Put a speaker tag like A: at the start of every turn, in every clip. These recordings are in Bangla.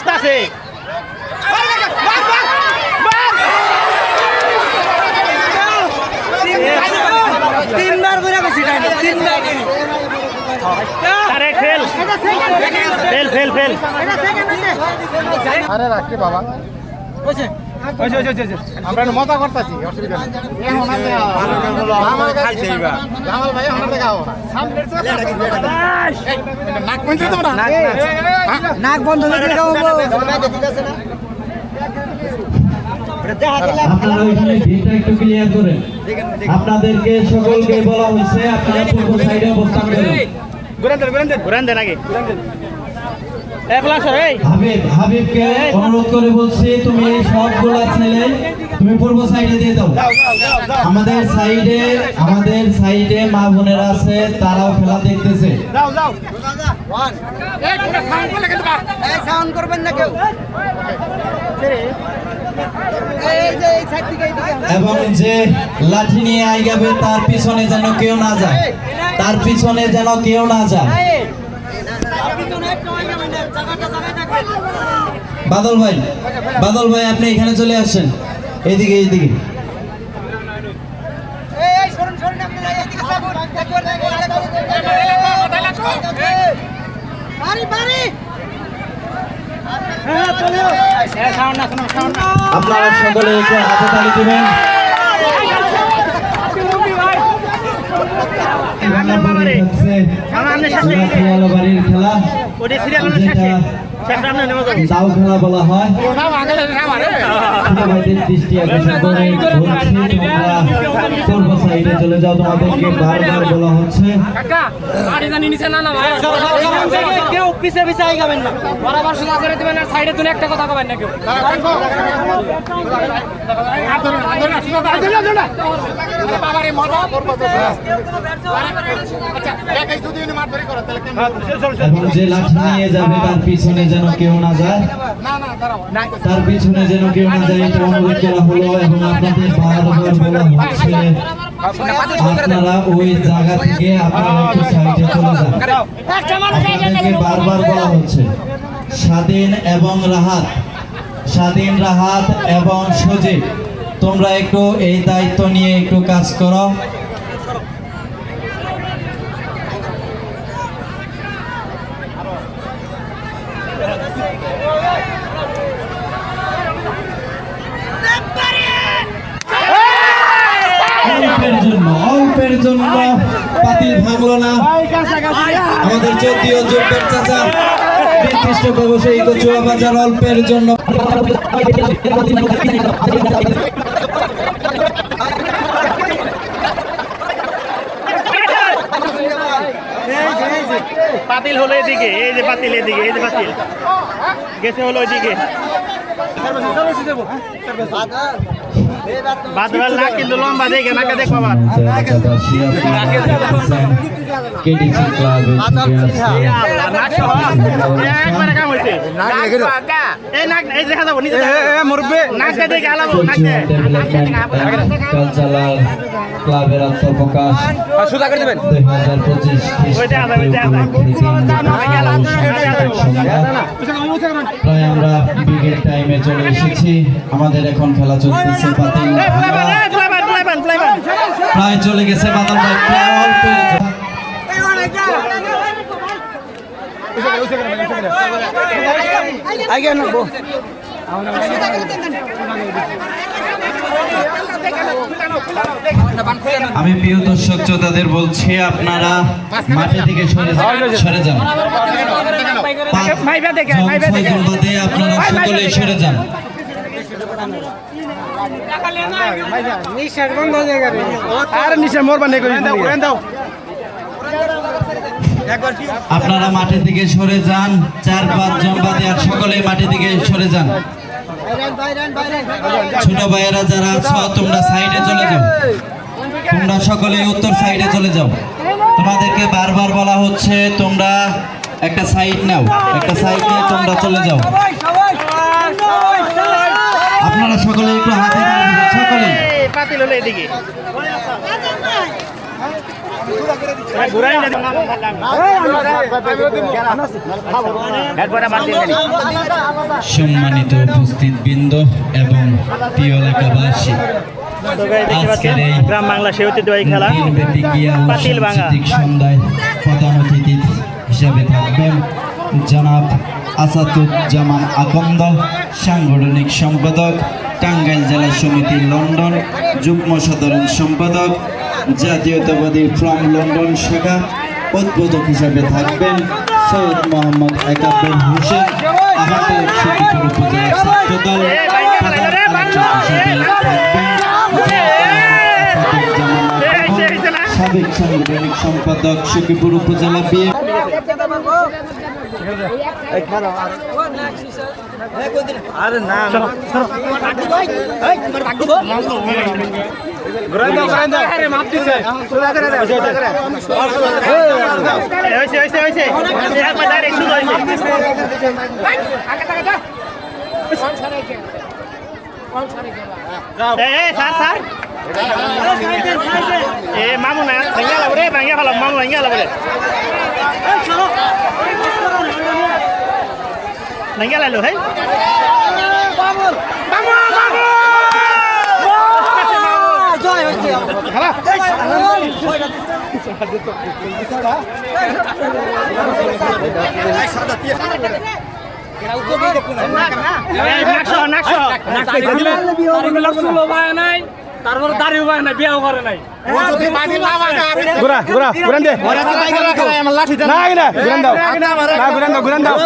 A: খুঁজতাছে
B: তিনবার করে গেছি তিনবার
A: আরে ফেল। Fail fail fail.
C: আরে রাখি বাবা। আমরা মজা করতেছি অসুবিধা নাক
B: বন্ধ?
D: আপনারা ওইখানে ভিড়টা একটু ক্লিয়ার করেন। আপনাদেরকে সকলকে বলা হয়েছে আপনারা পূর্ব সাইডে অবস্থান করেন।
A: ঘুরান দেন আগে এ প্লাস এই
D: হাবিব হাবিবকে অনুরোধ করে বলছি তুমি সবগুলা ছেলে তুমি পূর্ব সাইডে দিয়ে দাও। আমাদের সাইডে আমাদের সাইডে মা বোনেরা আছে তারাও খেলা দেখতেছে।
B: এই সাউন্ড করবেন না কেউ। এই যে এই সাইড থেকে এই দিকে
D: এবং যে লাঠি নিয়ে আইগাবে তার পিছনে যেন কেউ না যায়। তার পিছনে যেন কেউ না যায়। বাদল ভাই বাদল ভাই আপনি এখানে চলে আসছেন এইদিকে এইদিকে। আপনারা সকলে একটু হাতে তালি দিবেন। খেলা।
A: যাব
D: বলা হয়। দৃষ্টি আকর্ষণ করে বলছি তোমরা। সাইডে চলে যাও তোমাদেরকে বারবার বলা হচ্ছে।
B: কেউ পিছে পিছে না।
E: বরাবর সোজা করে দিবেন আর সাইডে তুমি একটা কথা কবেন না কেউ।
C: আচ্ছা
D: যে লাঠি নিয়ে যাবে তার পিছনে যেন কেউ না যায়। তার পিছনে যেন কেউ না যায়। এটা অনুরোধ করা হলো এবং আপনাদের বারবার বলা হচ্ছে। আপনারা ওই জায়গা থেকে আপনারা একটু সাইডে চলে যান। আপনাদেরকে বারবার বলা হচ্ছে। স্বাধীন এবং রাহাত, স্বাধীন, রাহাত এবং সজীব, তোমরা একটু এই দায়িত্ব নিয়ে একটু কাজ করো। পাতিল ভাঙলো না আমাদের যদিও যোগ্যের চাচা। নির্দিষ্ট ব্যবসায়ী কচুয়া বাজার অল্পের জন্য।
A: পাতিল হলো এদিকে এই যে পাতিল এদিকে এই যে পাতিল। গেছে হলো ওইদিকে। বাদবার না কিন্তু লম্বা দেখে নাকা দেখ বাবা
D: কেডিসি ক্লাবে
A: একবারে কাম হইছে এই নাক এই দেখা যাব নিচে নাকটা দেখে আলাবো নাকটা
D: কালচারাল ক্লাবের আত্মপ্রকাশ
E: সোজা করে দিবেন?
D: দুই হাজার পঁচিশ
A: ওইটা আদা ওইটা আদা
D: প্রায় আমরা বিগের টাইমে চলে এসেছি আমাদের এখন খেলা চলতেছে প্রায় চলে গেছে
B: আগে
D: আমি প্রিয় দর্শক শ্রোতাদের বলছি আপনারা মাঠে থেকে সরে সরে যান। আপনারা সকলে সরে যান।
B: হয়ে
A: আর নিচে মোর বান্ধে দাও
D: আপনারা মাঠে থেকে সরে যান চার পাঁচ জন বাদে আর সকলে মাঠে থেকে সরে যান। ছোট ভাইয়েরা যারা আছো, তোমরা সাইডে চলে যাও। তোমরা সকলে উত্তর সাইডে চলে যাও। তোমাদেরকে বারবার বলা হচ্ছে, তোমরা একটা সাইড নাও। একটা সাইড নিয়ে তোমরা চলে যাও। আপনারা সকলে একটু হাতে সকলে
A: পাতিল হলো এদিকে ঘুরাই না এরপরে বাদ দিয়ে দিলি।
D: সম্মানিত উপস্থিত বৃন্দ এবং প্রিয় এলাকাবাসী
A: গ্রাম বাংলা সে ঐতিহ্যবাহী খেলা।
D: দিনব্যাপী ক্রিয়া ও
A: পাতিল ভাঙা।
D: সাংস্কৃতিক সন্ধ্যায় প্রধান অতিথি হিসেবে থাকবেন জনাব আসাদুজ্জামান আকন্দ সাংগঠনিক সম্পাদক টাঙ্গাইল জেলা সমিতি লন্ডন যুগ্ম সাধারণ সম্পাদক জাতীয়তাবাদী ফ্রম লন্ডন শাখা উদ্বোধক হিসেবে থাকবেন সৈয়দ মোহাম্মদ একাব্বর হোসেন সম্পাদক সখীপুর উপজেলা বিএ
A: স্যার স্যার মামু না ভাঙ্গা লাভ রে ভাঙ্গা ফেলাম মামু ভাঙ্গা লাভ ভাঙ্গা লাইলো
E: নাই তারপরে দাড়িও পায় নাই বিয়াও করে নাই।
C: ঘুরা ঘুরা ঘুরান দে না না ঘুরান দাও না ঘুরান দাও ঘুরান দাও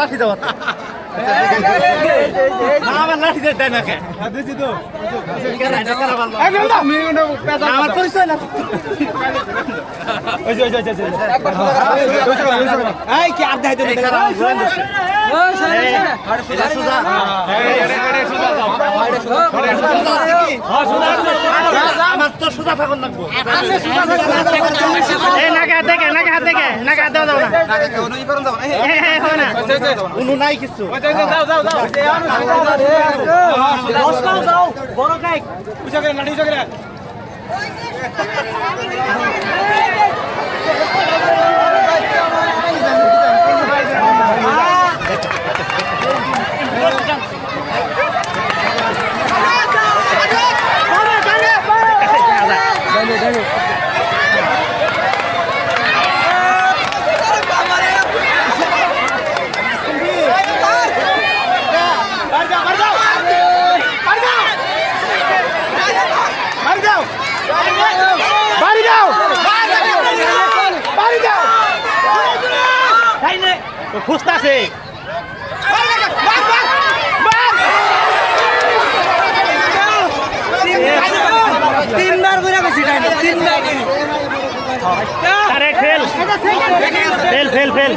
A: লাঠি দাও আমার পরিচয় না আমার তো সুজা থাকুন লাগবো এই নাকে হাত দেখে নাকে হাত দেখে নাকে হাত দেওয়া যাবে না হ্যাঁ হ্যাঁ হয় না কোনো নাই কিছু
B: বড় কাইক
C: বাড়ি যাও বাড়ি যাও
A: খুঁজতাছে।
B: তিনবার করে গেছি তিনবার
A: ফেল। Fail fail fail.